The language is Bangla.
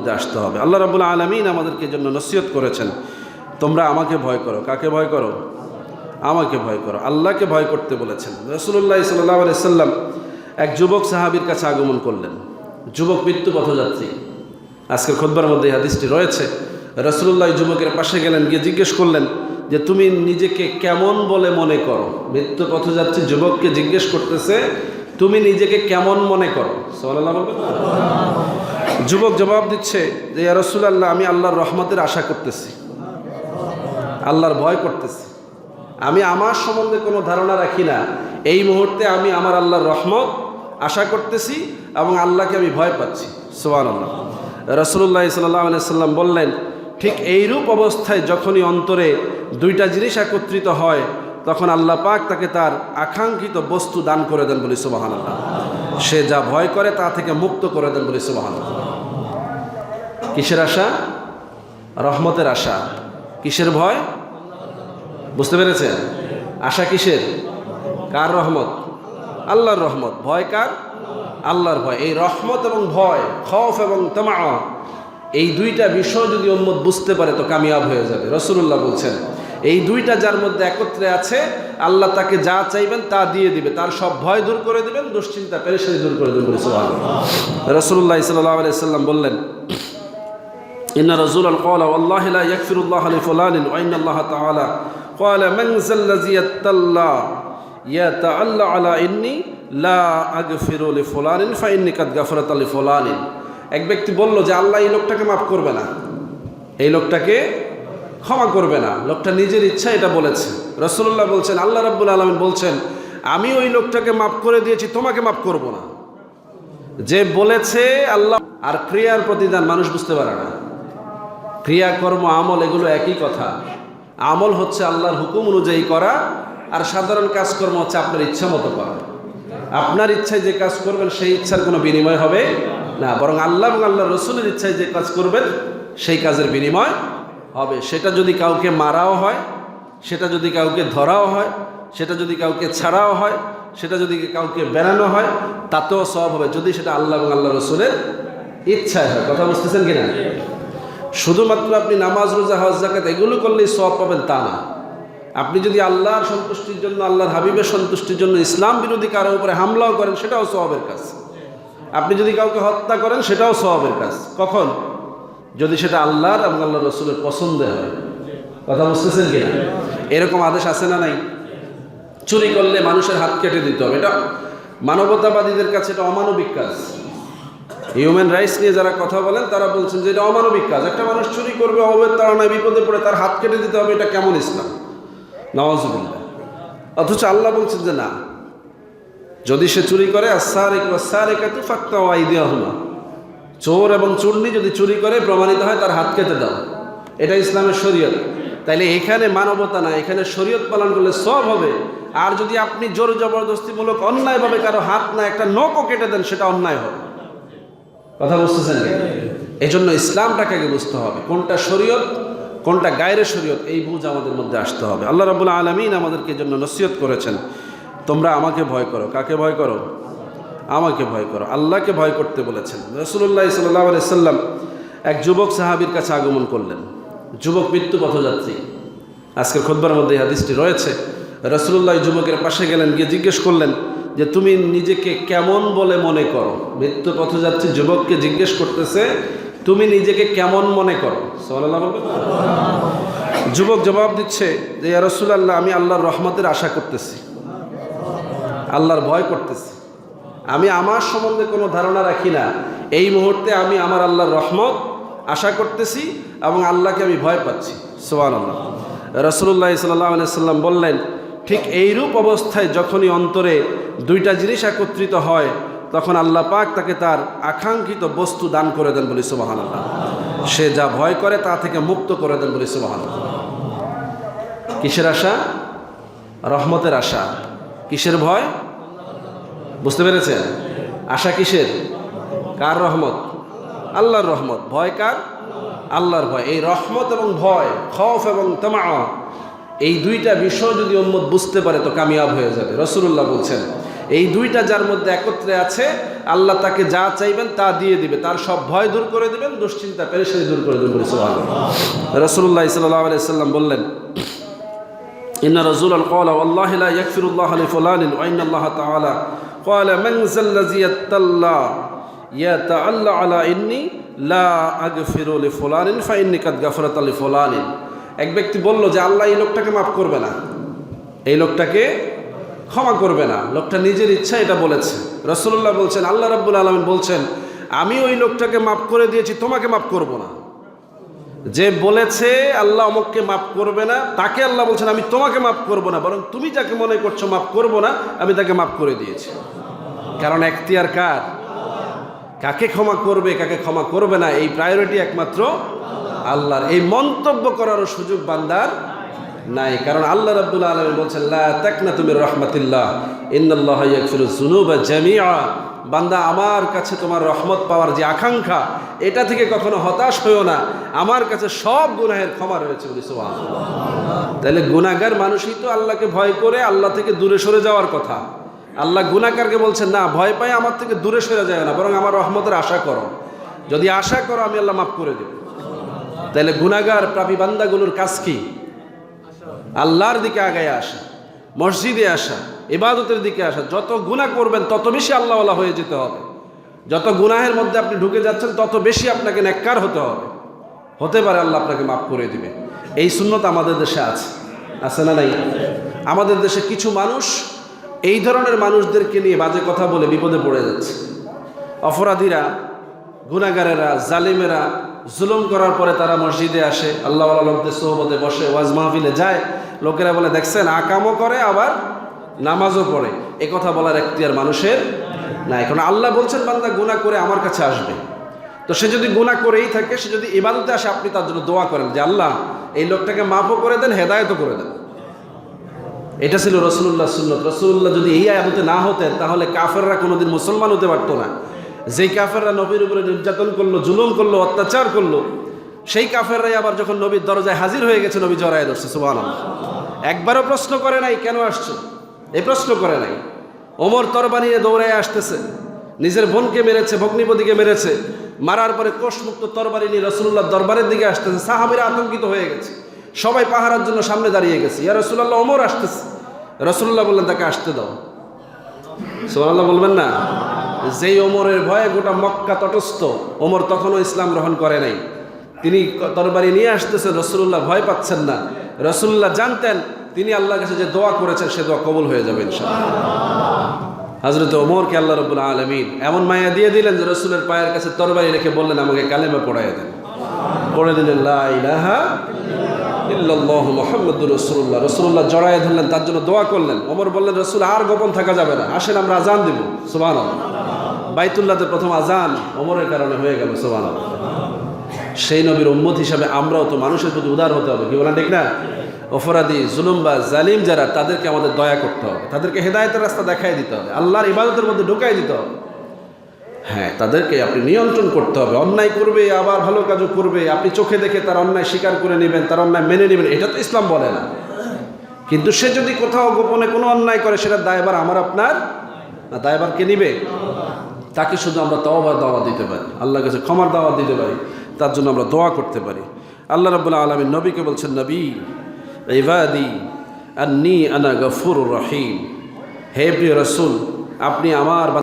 মধ্যে আসতে হবে। আল্লাহ রাবুল আলমিন আমাদেরকে জন্য নসিহত করেছেন, তোমরা আমাকে ভয় করো। কাকে ভয় করো? আমাকে ভয় করো। আল্লাহকে ভয় করতে বলেছেন। রসুল্লাহ সাল্লাহ সাল্লাম এক যুবক সাহাবির কাছে আগমন করলেন। যুবক মৃত্যু পথযাত্রী। আজকের খোদ্বার মধ্যে এই হাদিসটি রয়েছে। রসুল্লাহ যুবকের পাশে গেলেন, গিয়ে জিজ্ঞেস করলেন যে, তুমি নিজেকে কেমন বলে মনে করো? মৃত্যু পথযাত্রী যুবককে জিজ্ঞেস করতেছে তুমি নিজেকে কেমন মনে করো? যুবক জবাব দিচ্ছে যে রসুলাল্লাহ, আমি আল্লাহর রহমতের আশা করতেছি। আল্লাহর ভয় করতেছি। আমি আমার সম্বন্ধে কোনো ধারণা রাখি না। এই মুহূর্তে আমি আমার আল্লাহর রহমত আশা করতেছি এবং আল্লাহকে আমি ভয় পাচ্ছি। সোয়ান আল্লাহ রসুল্লাহ সাল্লাহ সাল্লাম বললেন, ঠিক এইরূপ অবস্থায় যখনই অন্তরে দুইটা জিনিস একত্রিত হয় তখন আল্লাহ পাক তাকে তার আকাঙ্ক্ষিত বস্তু দান করে দেন বলি সুবাহান আল্লাহ সে যা ভয় করে তা থেকে মুক্ত করে দেন বলি সুবাহান কিসের আশা? রহমতের আশা। কিসের ভয়? বুঝতে পেরেছেন? আশা কিসের? কার রহমত? আল্লাহর রহমত। ভয় কার? আল্লাহর ভয়। এই রহমত এবং ভয় খফ এবং তমা এই দুইটা বিষয় যদি উম্মত বুঝতে পারে তো কামিয়াব হয়ে যাবে। রসুল্লাহ বলছেন এই দুইটা যার মধ্যে একত্রে আছে আল্লাহ তাকে যা চাইবেন তা দিয়ে দিবে তার সব ভয় দূর করে দিবেন দুশ্চিন্তা পেরেশানি দূর করে দেবেন রসুল্লাহ সাল্লাহ সাল্লাম বললেন إن رسولا قال والله لا يغفر الله لفلان وإن الله تعالى قال من ذا الذي يتلى يتعلى على إني لا أغفر لفلان فإني قد غفرت لفلان এক ব্যক্তি বলল যে আল্লাহ এই লোকটাকে মাফ করবে না এই লোকটাকে ক্ষমা করবে না। লোকটা নিজের ইচ্ছা এটা বলেছে। রসুল্লাহ বলছেন, আল্লাহ রাব্বুল আলমিন বলছেন, আমি ওই লোকটাকে মাফ করে দিয়েছি, তোমাকে মাফ করব না। যে বলেছে আল্লাহ, আর ক্রিয়ার প্রতিদান মানুষ বুঝতে পারে না। ক্রিয়াকর্ম আমল, এগুলো একই কথা। আমল হচ্ছে আল্লাহর হুকুম অনুযায়ী করা, আর সাধারণ কাজকর্ম হচ্ছে আপনার ইচ্ছা মতো করা। আপনার ইচ্ছায় যে কাজ করবেন, সেই ইচ্ছার কোনো বিনিময় হবে না। বরং আল্লাহ এবং আল্লাহ রসুলের ইচ্ছায় যে কাজ করবেন, সেই কাজের বিনিময় হবে। সেটা যদি কাউকে মারাও হয়, সেটা যদি কাউকে ধরাও হয়, সেটা যদি কাউকে ছাড়াও হয়, সেটা যদি কাউকে বেড়ানো হয়, তাতেও সব হবে। যদি সেটা আল্লাহ এবং আল্লাহ রসুলের ইচ্ছায় হয়। কথা বুঝতেছেন কিনা? শুধুমাত্র আপনি নামাজ, রোজা, হজ জাকাত এগুলো করলেই সব পাবেন তা না। আপনি যদি আল্লাহর সন্তুষ্টির জন্য, আল্লাহর হাবিবের সন্তুষ্টির জন্য ইসলাম বিরোধী কারোর উপরে হামলাও করেন, সেটাও সবের কাজ। আপনি যদি কাউকে হত্যা করেন, সেটাও সবের কাজ। কখন? যদি সেটা আল্লাহর এবং আল্লাহ রসুলের পছন্দে হয়, কথা বুঝতেছেন কিনা? এরকম আদেশ আছে না নাই? চুরি করলে মানুষের হাত কেটে দিতে হবে। এটা মানবতাবাদীদের কাছে এটা অমানবিক কাজ। হিউম্যান রাইটস নিয়ে যারা কথা বলেন, তারা বলছেন যে এটা অমানবিক কাজ। একটা মানুষ চুরি করবে অবৈধ তাড়নায় বিপদে পড়ে তার হাত কেটে দিতে হবে, এটা কেমন ইসলাম? নওয়াজুবিল্লাহ। অথচ আল্লাহ বলছেন যে না, যদি সে চুরি করে আসার আসার একাতু ফাক্তা ওয়াই দেওয়া হলো চোর এবং চূর্ণি যদি চুরি করে, প্রমাণিত হয় তার হাত কেটে দাও। এটা ইসলামের শরীয়ত। তাইলে এখানে মানবতা না, এখানে শরীয়ত পালন করলে সব হবে। আর যদি আপনি জোর জবরদস্তিমূলক, অন্যায়ভাবে কারও হাত না, একটা নখও কেটে দেন, সেটা অন্যায় হবে। কথা বুঝতেছেন এই জন্য ইসলামটাকে আগে বুঝতে হবে। কোনটা শরীয়ত, কোনটা গায়ের শরীয়ত, এই বুঝ আমাদের মধ্যে আসতে হবে। আল্লাহ রাবুল আলমিন আমাদেরকে জন্য নসিহত করেছেন, তোমরা আমাকে ভয় করো। কাকে ভয় করো? আমাকে ভয় করো, আল্লাহকে ভয় করতে বলেছেন। রসুল্লাহ সাল্লাহ সাল্লাম এক যুবক সাহাবির কাছে আগমন করলেন। যুবক মৃত্যু পথযাত্রী। আজকের খোদ্বার মধ্যে এই হাদিসটি রয়েছে। রসুল্লাহ যুবকের পাশে গেলেন, গিয়ে জিজ্ঞেস করলেন যে, তুমি নিজেকে কেমন বলে মনে করো? মৃত্যু পথযাত্রী যুবককে জিজ্ঞেস করতেছে, তুমি নিজেকে কেমন মনে করো? সাল্লাহ যুবক জবাব দিচ্ছে যে রসুলাল্লাহ, আমি আল্লাহর রহমতের আশা করতেছি। আল্লাহর ভয় করতেছি। আমি আমার সম্বন্ধে কোনো ধারণা রাখি না। এই মুহূর্তে আমি আমার আল্লাহর রহমত আশা করতেছি এবং আল্লাহকে আমি ভয় পাচ্ছি। সোয়ান আল্লাহ রসুল্লাহ সাল্লাহ সাল্লাম বললেন, ঠিক এইরূপ অবস্থায় যখনই অন্তরে দুইটা জিনিস একত্রিত হয়, তখন আল্লাহ পাক তাকে তার আকাঙ্ক্ষিত বস্তু দান করে দেন বলি সুবাহান আল্লাহ সে যা ভয় করে তা থেকে মুক্ত করে দেন বলি সুবাহান কিসের আশা? রহমতের আশা। কিসের ভয়? বুঝতে পেরেছেন? আশা কিসের? কার রহমত? আল্লাহর রহমত। ভয় কার? আল্লাহর ভয়। এই রহমত এবং ভয় খফ এবং তামা এই দুইটা বিষয় যদি অম্মত বুঝতে পারে তো কামিয়াব হয়ে যাবে। রসুল্লাহ বলছেন, এই দুইটা যার মধ্যে একত্রে আছে, আল্লাহ তাকে যা চাইবেন তা দিয়ে দিবে। তার সব ভয় দূর করে দেবেন, দুশ্চিন্তা, পেরেশানি দূর করে দেবেন। রসুল্লাহ সাল্লাহ আলাইসাল্লাম বললেন, ইন্না রসুল আল কলা আল্লাহ ইয়াকফিরুল্লাহ আলি ফুলান আইন আল্লাহ তালা قال من ذا الذي يتلى يتعلى على إني لا أغفر لفلان فإني قد غفرت لفلان এক ব্যক্তি বলল যে আল্লাহ এই লোকটাকে মাফ করবে না এই লোকটাকে ক্ষমা করবে না লোকটা নিজের ইচ্ছা এটা বলেছে রসুল্লাহ বলছেন আল্লাহ রাব্বুল আলমিন বলছেন আমি ওই লোকটাকে মাফ করে দিয়েছি তোমাকে মাফ করব না যে বলেছে আল্লাহ অমুককে মাফ করবে না, তাকে আল্লাহ বলছেন, আমি তোমাকে মাফ করব না, বরং তুমি যাকে মনে করছ মাফ করব না, আমি তাকে মাফ করে দিয়েছি। কারণ এখতিয়ার কার? কাকে ক্ষমা করবে, কাকে ক্ষমা করবে না, এই প্রায়োরিটি একমাত্র আল্লাহর। এই মন্তব্য করারও সুযোগ বান্দার নাই। কারণ আল্লাহ রাব্বুল আলামিন বলছেন তাকনা তুমি রহমাতিল্লাহ, ইন্নাল্লাহ ইয়াগফিরু যুনুবা জামিআ। বান্দা, আমার কাছে তোমার রহমত পাওয়ার যে আকাঙ্ক্ষা, এটা থেকে কখনো হতাশ হইও না। আমার কাছে সব গুনাহের ক্ষমা রয়েছে বলি, সুবহানাল্লাহ। তাহলে গুনাহগার মানুষই তো আল্লাহকে ভয় করে আল্লাহ থেকে দূরে সরে যাওয়ার কথা। আল্লাহ গুনাহগারকে বলছেন, না, ভয় পাই আমার থেকে দূরে সরে যায় না, বরং আমার রহমতের আশা করো। যদি আশা করো, আমি আল্লাহ মাফ করে দেব। তাহলে গুনাহগার প্রাপী বান্দাগুলোর কাজ কি? আল্লাহর দিকে আগায় আসা, মসজিদে আসা, ইবাদতের দিকে আসা, যত গুনাহ করবেন তত বেশি আল্লাহওয়ালা হয়ে যেতে হবে। যত গুনাহের মধ্যে আপনি ঢুকে যাচ্ছেন, তত বেশি আপনাকে নেককার হতে হবে। হতে পারে আল্লাহ আপনাকে মাফ করে দিবে। এই শূন্যতা আমাদের দেশে আছে। আছে না নাই? আমাদের দেশে কিছু মানুষ এই ধরনের মানুষদেরকে নিয়ে বাজে কথা বলে বিপদে পড়ে যাচ্ছে। অপরাধীরা গুনাগারেরা জালিমেরা জুলুম করার পরে তারা মসজিদে আসে আল্লাহ লোকদের সোহবতে বসে, ওয়াজ মাহফিলে যায়। লোকেরা বলে, দেখছেন, আকামও করে, আবার নামাজও পড়ে। এ কথা বলার এখতিয়ার মানুষের না এখন আল্লাহ বলছেন, বান্দা গুনাহ করে আমার কাছে আসবে। তো সে যদি গুনাহ করেই থাকে, সে যদি ইবাদতে আসে, আপনি তার জন্য দোয়া করেন যে, আল্লাহ, এই লোকটাকে মাফও করে দেন, হেদায়তও করে দেন। এটা ছিল রসুল্লাহ সুন্নত। রসুল্লাহ যদি এই আয়াতে না হতেন, তাহলে কাফেররা কোনোদিন মুসলমান হতে পারতো না। যেই কাফেররা নবীর উপরে নির্যাতন করল, জুলুম করল, অত্যাচার করল, সেই কাফেররাই আবার যখন নবীর দরজায় হাজির হয়ে গেছে, নবী জড়ায় ধরছে সুবাহ একবারও প্রশ্ন করে নাই, কেন আসছো? এই প্রশ্ন করে নাই। ওমর তরবানি দৌড়ায় আসতেছে, নিজের বোনকে মেরেছে, ভগ্নিপতিকে মেরেছে, মারার পরে কোষমুক্ত তরবারি নিয়ে রসুল্লাহ দরবারের দিকে আসতেছে, সাহাবিরা আতঙ্কিত হয়ে গেছে। সবাই পাহারার জন্য সামনে দাঁড়িয়ে গেছে, ইয়া রসুল্লাহ ওমর আসতেছে। রসুল্লাহ বললেন, তাকে আসতে দাও। সোমাল্লাহ বলবেন না? যেই ওমরের ভয়ে গোটা মক্কা তটস্থ, ওমর তখনও ইসলাম গ্রহণ করে নাই। তিনি তরবারি নিয়ে আসতেছেন রসুল্লাহ ভয় পাচ্ছেন না। রসুল্লাহ জানতেন, তিনি আল্লাহর কাছে যে দোয়া করেছেন, সে দোয়া কবুল হয়ে যাবে হাজরত ওমরকে আল্লাহ রবুল্লা আলমিন এমন মায়া দিয়ে দিলেন যে রসুলের পায়ের কাছে তরবারি রেখে বললেন, আমাকে কালেমা পড়াইয়া দেন। পড়ে দিলেন রসুল্লাহ রসুল্লাহ জড়ায় ধরলেন, তার জন্য দোয়া করলেন। ওমর বললেন, রসুল, আর গোপন থাকা যাবে না। আসেন, আমরা আজান দিব। সোবান বাইতুল্লাহতে প্রথম আজান অমরের কারণে হয়ে গেল সোবান সেই নবীর উম্মত হিসাবে আমরাও তো মানুষের প্রতি উদার হতে হবে, কি বলেন ঠিক না? অপরাধী জুলুম বা জালিম যারা, তাদেরকে আমাদের দয়া করতে হবে, তাদেরকে হেদায়তের রাস্তা দেখাই দিতে হবে, আল্লাহর ইবাদতের মধ্যে ঢুকাই দিতে হবে। হ্যাঁ তাদেরকে আপনি নিয়ন্ত্রণ করতে হবে, অন্যায় করবে, আবার ভালো কাজও করবে, আপনি চোখে দেখে তার অন্যায় স্বীকার করে নেবেন, তার অন্যায় মেনে নেবেন, এটা তো ইসলাম বলে না। কিন্তু সে যদি কোথাও গোপনে কোনো অন্যায় করে, সেটা দায়বার আমার আপনার? না দায়বার কে নিবে? তাকে শুধু আমরা তওবার দাওয়া দিতে পারি, আল্লাহর কাছে ক্ষমার দাওয়া দিতে পারি, তার জন্য আমরা দোয়া করতে পারি। আল্লাহ রাবুল্লাহ আলমী নবীকে বলছেন, নবী, ইবাদি আন্নি আনা গফুর রহিম। হে প্রিয় রসুল, আপনি আমার